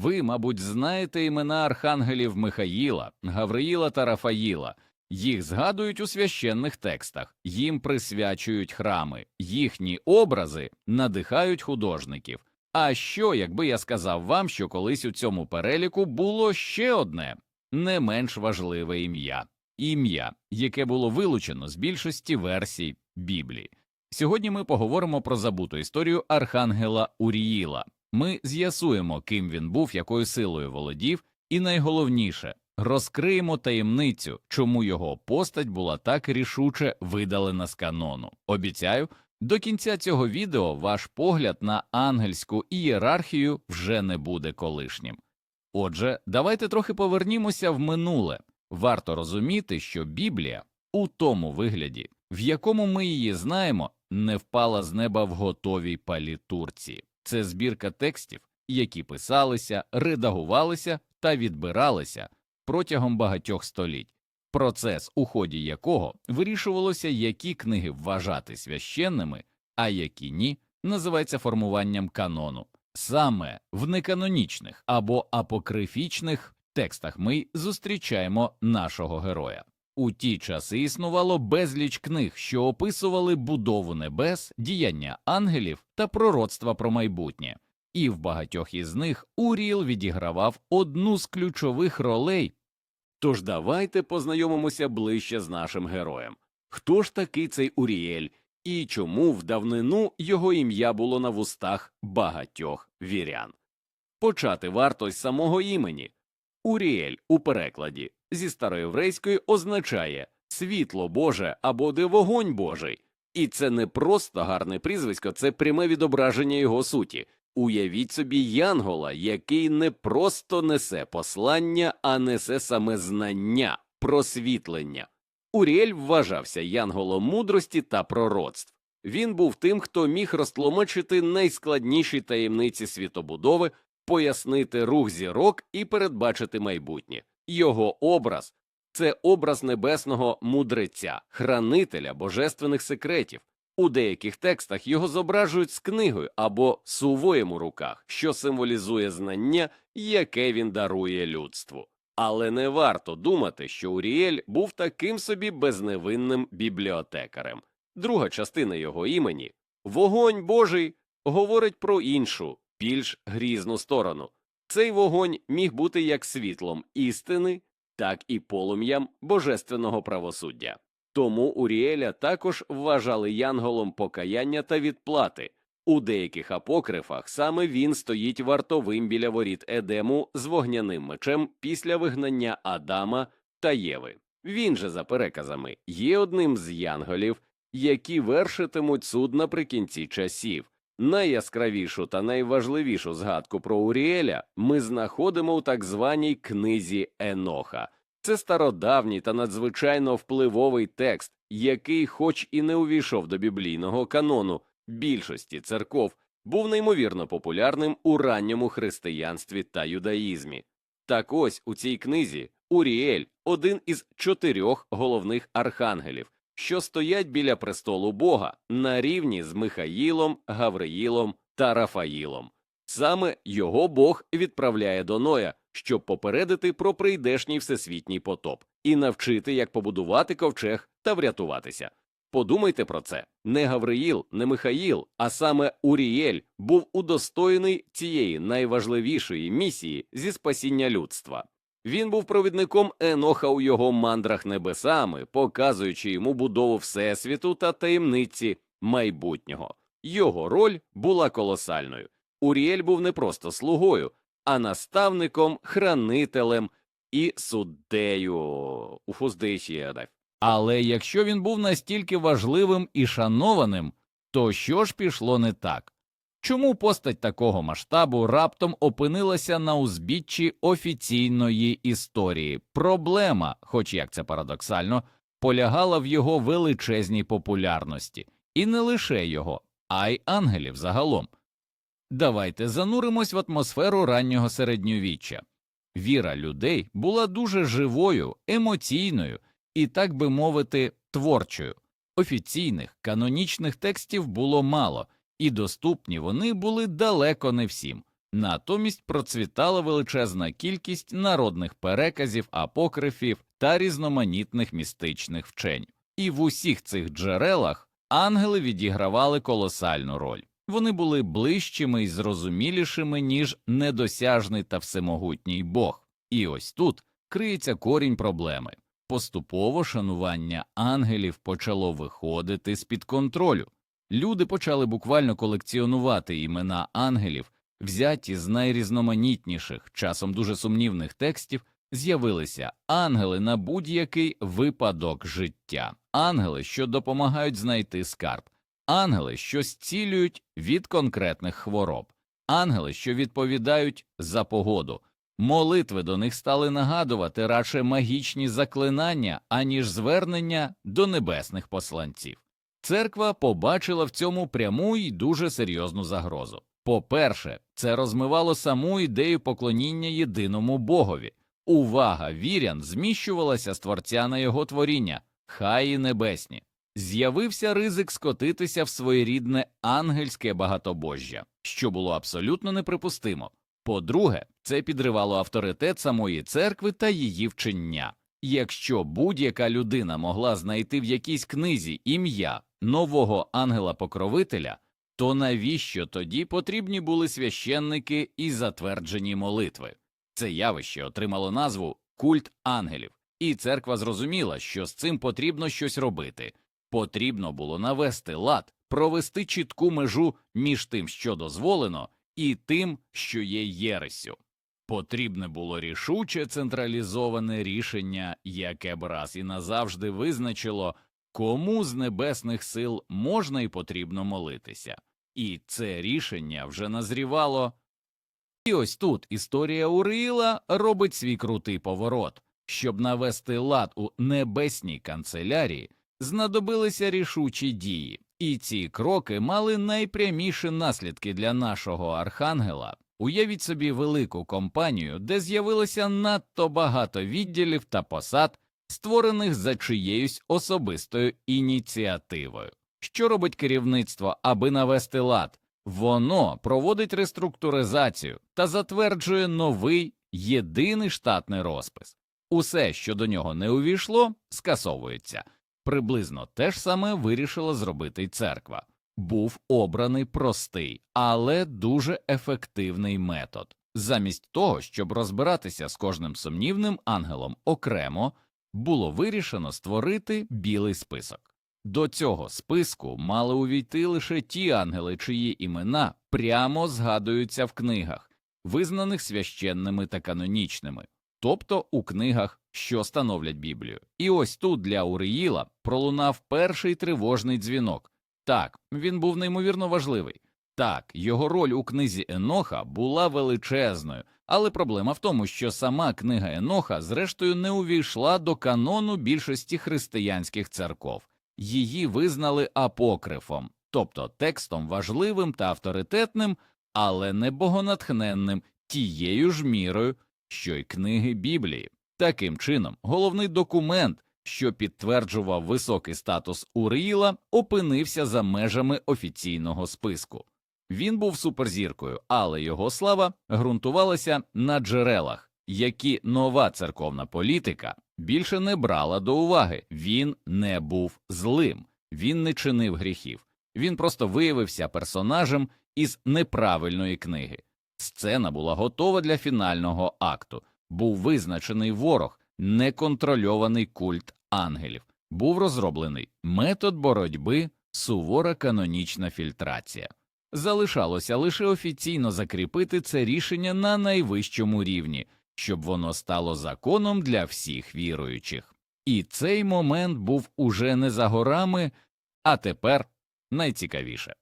Ви, мабуть, знаєте імена архангелів Михаїла, Гавриїла та Рафаїла. Їх згадують у священних текстах, їм присвячують храми, їхні образи надихають художників. А що, якби я сказав вам, що колись у цьому переліку було ще одне не менш важливе ім'я ім'я, яке було вилучено з більшості версій Біблії. Сьогодні ми поговоримо про забуту історію архангела Уріїла. Ми з'ясуємо, ким він був, якою силою володів, і найголовніше розкриємо таємницю, чому його постать була так рішуче видалена з канону. Обіцяю, до кінця цього відео ваш погляд на ангельську ієрархію вже не буде колишнім. Отже, давайте трохи повернімося в минуле. Варто розуміти, що Біблія у тому вигляді, в якому ми її знаємо, не впала з неба в готовій палітурці. Це збірка текстів, які писалися, редагувалися та відбиралися протягом багатьох століть, процес, у ході якого вирішувалося, які книги вважати священними, а які ні, називається формуванням канону. Саме в неканонічних або апокрифічних текстах ми зустрічаємо нашого героя. У ті часи існувало безліч книг, що описували будову небес, діяння ангелів та пророцтва про майбутнє, і в багатьох із них Уріл відігравав одну з ключових ролей. Тож давайте познайомимося ближче з нашим героєм. Хто ж такий цей Уріель, і чому в давнину його ім'я було на вустах багатьох вірян? Почати варто з самого імені. Уріель у перекладі зі староєврейської означає світло Боже або де вогонь Божий. І це не просто гарне прізвисько, це пряме відображення його суті. Уявіть собі Янгола, який не просто несе послання, а несе саме знання, просвітлення. Уріель вважався янголом мудрості та пророцтв. Він був тим, хто міг розтлумачити найскладніші таємниці світобудови, пояснити рух зірок і передбачити майбутнє. Його образ це образ небесного мудреця, хранителя божественних секретів. У деяких текстах його зображують з книгою або сувоєм у руках, що символізує знання, яке він дарує людству. Але не варто думати, що Уріель був таким собі безневинним бібліотекарем. Друга частина його імені Вогонь Божий говорить про іншу, більш грізну сторону. Цей вогонь міг бути як світлом істини, так і полум'ям божественного правосуддя. Тому Уріеля також вважали янголом покаяння та відплати. У деяких апокрифах саме він стоїть вартовим біля воріт Едему з вогняним мечем після вигнання Адама та Єви. Він же, за переказами, є одним з янголів, які вершитимуть суд наприкінці часів. Найяскравішу та найважливішу згадку про Уріеля ми знаходимо у так званій книзі Еноха. Це стародавній та надзвичайно впливовий текст, який, хоч і не увійшов до біблійного канону більшості церков, був неймовірно популярним у ранньому християнстві та юдаїзмі. Так ось у цій книзі Уріель один із чотирьох головних архангелів, що стоять біля престолу Бога на рівні з Михаїлом, Гавриїлом та Рафаїлом. Саме його Бог відправляє до Ноя, щоб попередити про прийдешній всесвітній потоп і навчити, як побудувати ковчег та врятуватися. Подумайте про це не Гавриїл, не Михаїл, а саме Урієль був удостоєний цієї найважливішої місії зі спасіння людства. Він був провідником Еноха у його мандрах небесами, показуючи йому будову Всесвіту та таємниці майбутнього. Його роль була колосальною. Уріель був не просто слугою, а наставником, хранителем і суддею у Фуздейшієдах. Але якщо він був настільки важливим і шанованим, то що ж пішло не так? Чому постать такого масштабу раптом опинилася на узбіччі офіційної історії? Проблема, хоч як це парадоксально, полягала в його величезній популярності, і не лише його, а й ангелів загалом. Давайте зануримось в атмосферу раннього середньовіччя. Віра людей була дуже живою, емоційною і, так би мовити, творчою. Офіційних канонічних текстів було мало, і доступні вони були далеко не всім. Натомість процвітала величезна кількість народних переказів, апокрифів та різноманітних містичних вчень. І в усіх цих джерелах ангели відігравали колосальну роль. Вони були ближчими і зрозумілішими, ніж недосяжний та всемогутній Бог. І ось тут криється корінь проблеми. Поступово шанування ангелів почало виходити з під контролю. Люди почали буквально колекціонувати імена ангелів, взяті з найрізноманітніших, часом дуже сумнівних текстів, з'явилися ангели на будь-який випадок життя, ангели, що допомагають знайти скарб, ангели, що зцілюють від конкретних хвороб, ангели, що відповідають за погоду. Молитви до них стали нагадувати радше магічні заклинання, аніж звернення до небесних посланців. Церква побачила в цьому пряму і дуже серйозну загрозу. По-перше, це розмивало саму ідею поклоніння єдиному Богові. Увага вірян зміщувалася з творця на його творіння, хай і небесні. З'явився ризик скотитися в своєрідне ангельське багатобожжя, що було абсолютно неприпустимо. По-друге, це підривало авторитет самої церкви та її вчення. Якщо будь-яка людина могла знайти в якійсь книзі ім'я нового ангела-покровителя, то навіщо тоді потрібні були священники і затверджені молитви? Це явище отримало назву культ ангелів, і церква зрозуміла, що з цим потрібно щось робити. Потрібно було навести лад, провести чітку межу між тим, що дозволено, і тим, що є єресю. Потрібне було рішуче централізоване рішення, яке б раз і назавжди визначило, кому з небесних сил можна і потрібно молитися. І це рішення вже назрівало. І ось тут історія Урила робить свій крутий поворот. Щоб навести лад у небесній канцелярії, знадобилися рішучі дії, і ці кроки мали найпряміші наслідки для нашого архангела. Уявіть собі велику компанію, де з'явилося надто багато відділів та посад, створених за чиєюсь особистою ініціативою. Що робить керівництво, аби навести лад? Воно проводить реструктуризацію та затверджує новий єдиний штатний розпис. Усе, що до нього не увійшло, скасовується. Приблизно те ж саме вирішила зробити й церква. Був обраний простий, але дуже ефективний метод. Замість того, щоб розбиратися з кожним сумнівним ангелом окремо, було вирішено створити білий список. До цього списку мали увійти лише ті ангели, чиї імена прямо згадуються в книгах, визнаних священними та канонічними, тобто у книгах, що становлять Біблію. І ось тут для Уріїла пролунав перший тривожний дзвінок. Так, він був неймовірно важливий. Так, його роль у книзі Еноха була величезною, але проблема в тому, що сама книга Еноха, зрештою, не увійшла до канону більшості християнських церков. Її визнали апокрифом, тобто текстом важливим та авторитетним, але не богонатхненним тією ж мірою, що й книги Біблії. Таким чином, головний документ, що підтверджував високий статус Уріла, опинився за межами офіційного списку. Він був суперзіркою, але його слава ґрунтувалася на джерелах, які нова церковна політика більше не брала до уваги. Він не був злим, він не чинив гріхів, він просто виявився персонажем із неправильної книги. Сцена була готова для фінального акту. Був визначений ворог, неконтрольований культ ангелів, був розроблений метод боротьби, сувора канонічна фільтрація. Залишалося лише офіційно закріпити це рішення на найвищому рівні, щоб воно стало законом для всіх віруючих. І цей момент був уже не за горами, а тепер найцікавіше.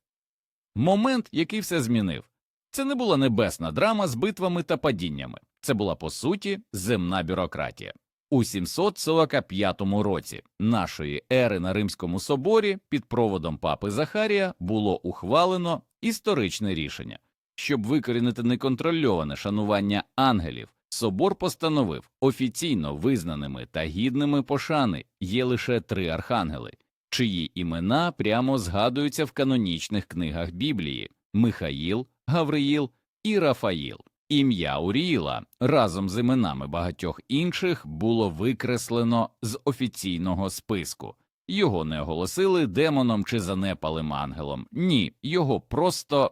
Момент, який все змінив. Це не була небесна драма з битвами та падіннями, це була по суті земна бюрократія. У 745 році нашої ери на Римському соборі під проводом папи Захарія було ухвалено історичне рішення. Щоб викорінити неконтрольоване шанування ангелів, собор постановив офіційно визнаними та гідними пошани є лише три архангели, чиї імена прямо згадуються в канонічних книгах Біблії Михаїл, Гавриїл і Рафаїл. Ім'я Уріїла разом з іменами багатьох інших було викреслено з офіційного списку. Його не оголосили демоном чи занепалим ангелом. Ні, його просто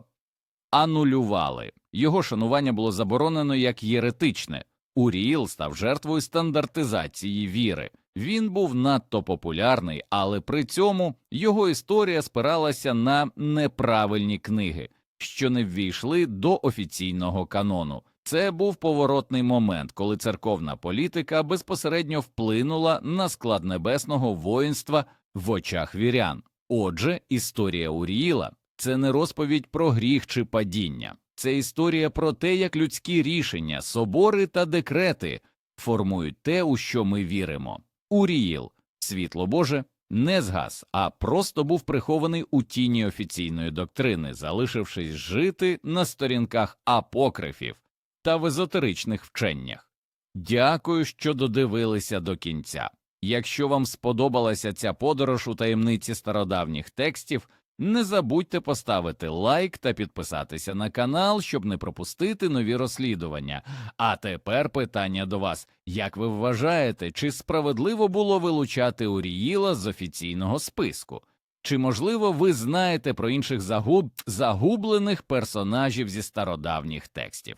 анулювали. Його шанування було заборонено як єретичне. Уріїл став жертвою стандартизації віри. Він був надто популярний, але при цьому його історія спиралася на неправильні книги, що не ввійшли до офіційного канону. Це був поворотний момент, коли церковна політика безпосередньо вплинула на склад небесного воїнства в очах вірян. Отже, історія Уріїла це не розповідь про гріх чи падіння, це історія про те, як людські рішення, собори та декрети формують те, у що ми віримо. Уріїл, світло Боже, не згас, а просто був прихований у тіні офіційної доктрини, залишившись жити на сторінках апокрифів та в езотеричних вченнях. Дякую, що додивилися до кінця. Якщо вам сподобалася ця подорож у таємниці стародавніх текстів, не забудьте поставити лайк та підписатися на канал, щоб не пропустити нові розслідування. А тепер питання до вас: як ви вважаєте, чи справедливо було вилучати Уріїла з офіційного списку? Чи можливо ви знаєте про інших загуб... загублених персонажів зі стародавніх текстів?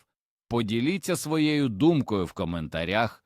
Поділіться своєю думкою в коментарях.